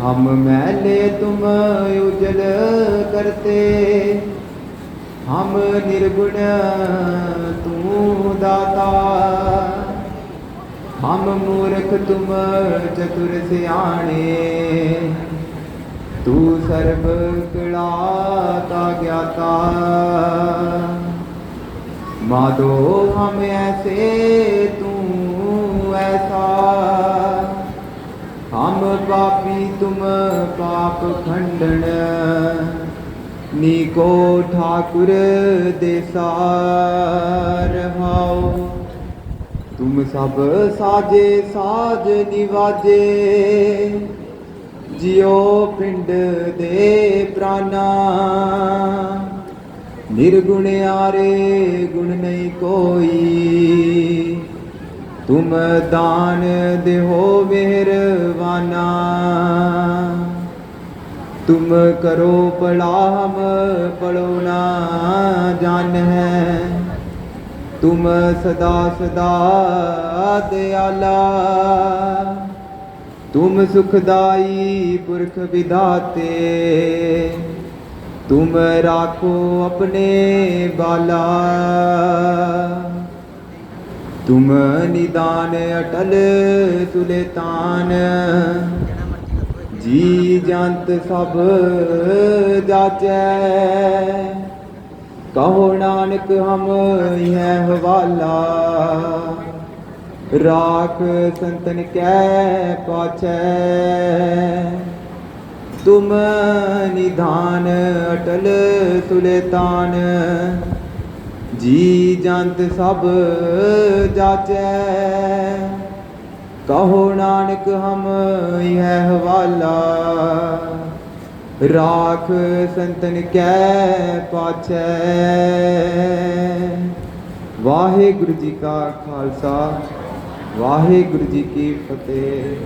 हम मैले तुम उजल करते हम निर्गुण तू दाता हम मूर्ख तुम चतुर सियाणे तू सर्व कला का ज्ञाता माधो हम ऐसे तू ਪਾਪੀ ਤੁਮ ਪਾਪ ਖੰਡਣ। ਨੀਕੋ ਠਾਕੁਰ ਦੇਸਾਰ ਹਾਓ ਤੁਮ ਸਭ ਸਾਜੇ ਸਾਜ ਨਿਵਾਜੇ। ਜਿਉ ਪਿੰਡ ਦੇ ਪ੍ਰਾਨਾ। ਨਿਰਗੁਣ ਆਰੇ ਗੁਣ ਨਹੀਂ ਕੋਈ। तुम दान देहो मेहरबाना। तुम करो पड़ा हम पड़ो ना जान है। तुम सदा सदा दयाला। तुम सुखदाई, पुरख विधाते। तुम राखो अपने बाला। ਤੁਮ ਨਿਦਾਨ ਅਟਲ ਸੁਲਤਾਨ ਜੀ ਜੰਤ ਸਭ ਜਾਚੈ। ਕਹੋ ਨਾਨਕ ਹਮ ਹੈ ਹਵਾਲਾ। ਰਾਖ ਸੰਤਨ ਕੈ ਪਾਛੈ। ਤੁਮ ਨਿਧਾਨ ਅਟਲ ਸੁਲਤਾਨ ਜੀ ਜੰਤ ਸਭ ਜਾਚੈ। ਕਹੋ ਨਾਨਕ ਹਮ ਹੈ ਹਵਾਲਾ। ਰਾਖ ਸੰਤਨ ਕੈ ਪਾਛੈ। ਵਾਹਿਗੁਰੂ ਜੀ ਕਾ ਖਾਲਸਾ, ਵਾਹਿਗੁਰੂ ਜੀ ਕੀ ਫਤਿਹ।